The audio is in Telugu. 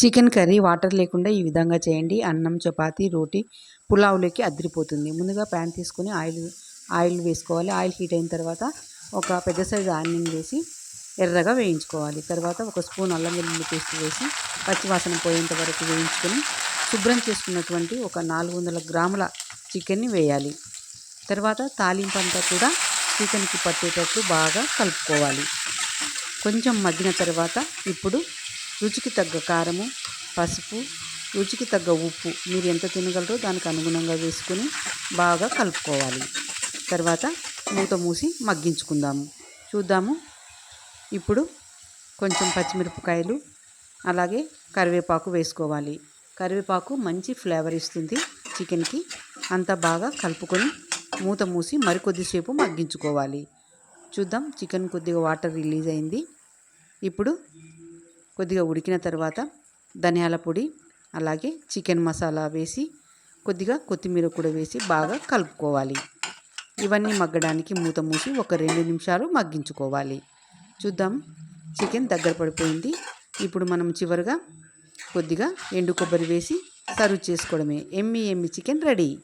చికెన్ కర్రీ వాటర్ లేకుండా ఈ విధంగా చేయండి. అన్నం చపాతి రోటీ పులావ్లోకి అదిరిపోతుంది. ముందుగా ప్యాన్ తీసుకొని ఆయిల్ ఆయిల్ వేసుకోవాలి. ఆయిల్ హీట్ అయిన తర్వాత ఒక పెద్ద సైజు ఆనియన్ వేసి ఎర్రగా వేయించుకోవాలి. తర్వాత ఒక స్పూన్ అల్లం వెల్లుల్లి పేస్ట్ వేసి పచ్చివాసన పోయేంత వరకు వేయించుకొని శుభ్రం చేసుకున్నటువంటి ఒక నాలుగు వందల గ్రాముల చికెన్ని వేయాలి. తర్వాత తాలింపు అంతా కూడా చికెన్కి పట్టేటట్టు బాగా కలుపుకోవాలి. కొంచెం మగ్గిన తర్వాత ఇప్పుడు రుచికి తగ్గ కారము పసుపు రుచికి తగ్గ ఉప్పు మీరు ఎంత తినగలరో దానికి అనుగుణంగా వేసుకొని బాగా కలుపుకోవాలి. తర్వాత మూత మూసి మగ్గించుకుందాము. చూద్దాము. ఇప్పుడు కొంచెం పచ్చిమిరపకాయలు అలాగే కరివేపాకు వేసుకోవాలి. కరివేపాకు మంచి ఫ్లేవర్ ఇస్తుంది చికెన్కి. అంతా బాగా కలుపుకొని మూత మూసి మరికొద్దిసేపు మగ్గించుకోవాలి. చూద్దాం చికెన్ కొద్దిగా వాటర్ రిలీజ్ అయింది. ఇప్పుడు కొద్దిగా ఉడికిన తర్వాత ధనియాల పొడి అలాగే చికెన్ మసాలా వేసి కొద్దిగా కొత్తిమీర కూడా వేసి బాగా కలుపుకోవాలి. ఇవన్నీ మగ్గడానికి మూత మూసి ఒక రెండు నిమిషాలు మగ్గించుకోవాలి. చూద్దాం. చికెన్ దగ్గర పడిపోయింది. ఇప్పుడు మనం చివరిగా కొద్దిగా ఎండు కొబ్బరి వేసి సర్వ్ చేసుకోవడమే. Yummy yummy chicken ready.